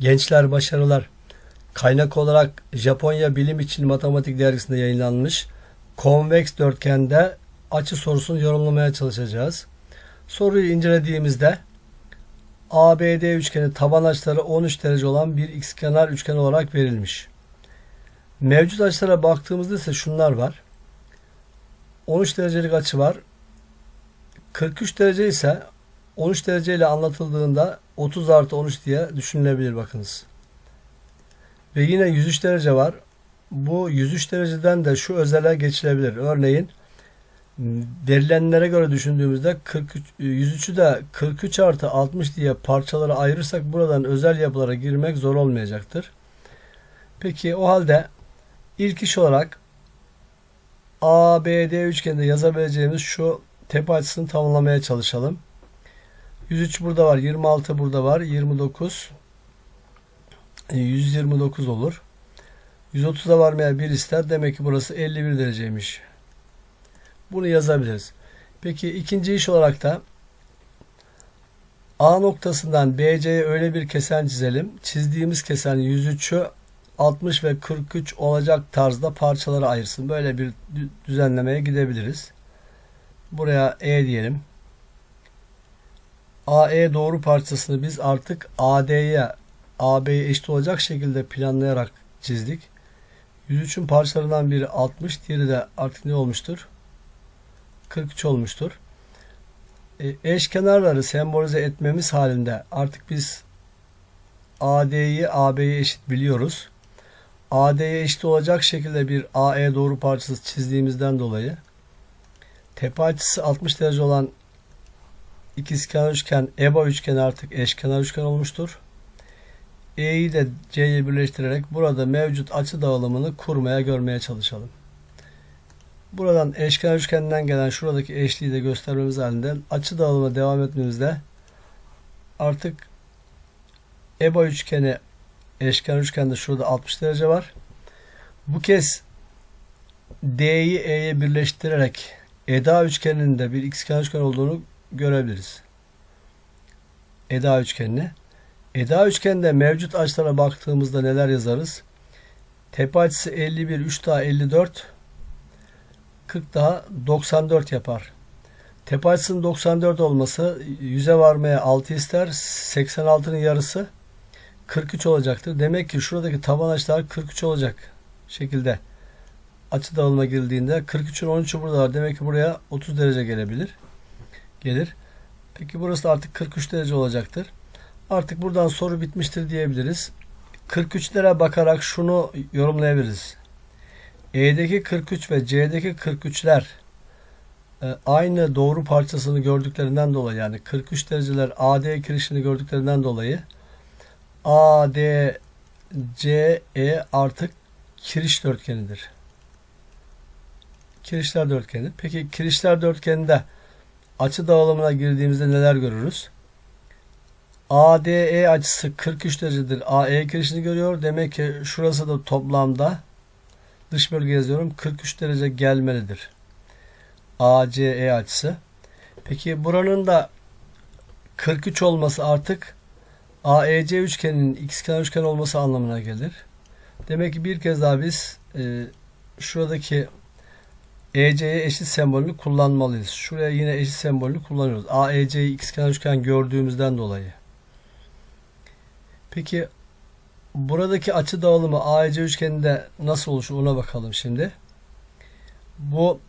Gençler başarılar. Kaynak olarak Japonya Bilim İçin Matematik dergisinde yayınlanmış konveks dörtgende açı sorusunu yorumlamaya çalışacağız. Soruyu incelediğimizde ABD üçgeni taban açıları 13 derece olan bir ikizkenar üçgen olarak verilmiş. Mevcut açılara baktığımızda ise şunlar var. 13 derecelik açı var. 43 derece ise 13 derece ile anlatıldığında 30 artı 13 diye düşünülebilir bakınız. Ve yine 103 derece var. Bu 103 dereceden de şu özele geçilebilir. Örneğin verilenlere göre düşündüğümüzde 43, 103'ü de 43 artı 60 diye parçalara ayırırsak buradan özel yapılara girmek zor olmayacaktır. Peki o halde ilk iş olarak ABD üçgeninde yazabileceğimiz şu tepe açısını tamamlamaya çalışalım. 103 burada var, 26 burada var, 29 129 olur. 130'a varmaya bir ister. Demek ki burası 51 dereceymiş. Bunu yazabiliriz. Peki ikinci iş olarak da A noktasından BC'ye öyle bir kesen çizelim. Çizdiğimiz kesen 103'ü 60 ve 43 olacak tarzda parçalara ayırsın. Böyle bir düzenlemeye gidebiliriz. Buraya E diyelim. AE doğru parçasını biz artık AD'ye AB'ye eşit olacak şekilde planlayarak çizdik. 103'ün parçalarından biri 60, diğeri de artık ne olmuştur? 43 olmuştur. E, eşkenarları sembolize etmemiz halinde artık biz AD'yi AB'ye eşit biliyoruz. AD'ye eşit olacak şekilde bir AE doğru parçası çizdiğimizden dolayı tepe açısı 60 derece olan ikizkenar üçgen EBA üçgeni artık eşkenar üçgen olmuştur. E'yi de C'ye birleştirerek burada mevcut açı dağılımını kurmaya görmeye çalışalım. Buradan eşkenar üçgenden gelen şuradaki eşliği de göstermemiz halinde açı dağılımına devam etmemizde artık EBA üçgeni eşkenar üçgende şurada 60 derece var. Bu kez D'yi E'ye birleştirerek EDA üçgeninde bir ikizkenar üçgen olduğunu görebiliriz. EDA üçgenini. EDA üçgende mevcut açılara baktığımızda neler yazarız? Tepe açısı 51, 3 daha 54, 40 daha 94 yapar. Tepe açısının 94 olması 100'e varmaya 6 ister. 86'nın yarısı 43 olacaktır. Demek ki şuradaki taban açılar 43 olacak şekilde açı dağılımına girildiğinde 43'ün 13'ü burada var. Demek ki buraya 30 derece gelebilir. Gelir. Peki burası artık 43 derece olacaktır. Artık buradan soru bitmiştir diyebiliriz. 43'lere bakarak şunu yorumlayabiliriz. E'deki 43 ve C'deki 43'ler e, aynı doğru parçasını gördüklerinden dolayı yani 43 dereceler AD kirişini gördüklerinden dolayı AD CE artık kiriş dörtgenidir. Kirişler dörtgeni. Peki kirişler dörtgeninde açı dağılımına girdiğimizde neler görürüz? ADE açısı 43 derecedir. AE kirişini görüyor. Demek ki şurası da toplamda dış bölge yazıyorum. 43 derece gelmelidir. ACE açısı. Peki buranın da 43 olması artık AEC üçgeninin ikizkenar üçgen olması anlamına gelir. Demek ki bir kez daha biz e, şuradaki EC'ye eşit sembolünü kullanmalıyız. Şuraya yine eşit sembolünü kullanıyoruz. AEC'yi ikizkenar üçgen gördüğümüzden dolayı. Peki buradaki açı dağılımı AEC üçgeninde nasıl oluşur ona bakalım şimdi. Bu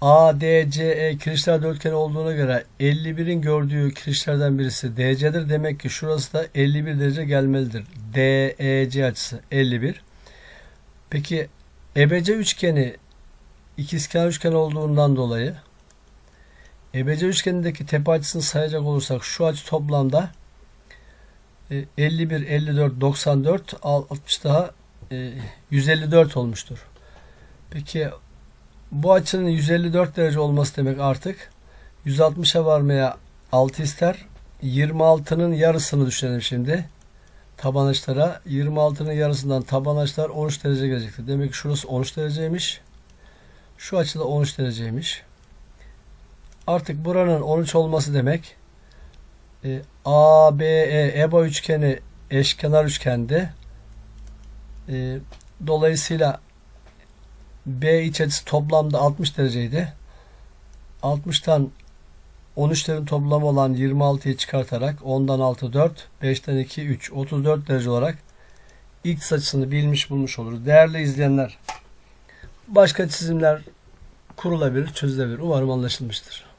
ADCE kirişler dörtgeni olduğuna göre 51'in gördüğü kirişlerden birisi DC'dir. Demek ki şurası da 51 derece gelmelidir. DEC açısı 51. Peki EBC üçgeni ikizkenar üçgen olduğundan dolayı EBC üçgenindeki tepe açısını sayacak olursak şu açı toplamda 51, 54, 94, 60 daha 154 olmuştur. Peki bu açının 154 derece olması demek artık 160'a varmaya 6 ister. 26'nın yarısını düşünelim şimdi. Taban açılara 26'nın yarısından taban açılar 13 derece gelecektir. Demek ki şurası 13 dereceymiş. Şu açıda 13 dereceymiş. Artık buranın 13 olması demek e, ABE EBA üçgeni eşkenar üçgende. E, dolayısıyla B iç açısı toplamda 60 dereceydi. 60'tan 13'lerin toplamı olan 26'yı çıkartarak 10'dan 6 4, 5'ten 2 3, 34 derece olarak X açısını bilmiş bulmuş oluruz. Değerli izleyenler, başka çizimler kurulabilir, çözülebilir. Umarım anlaşılmıştır.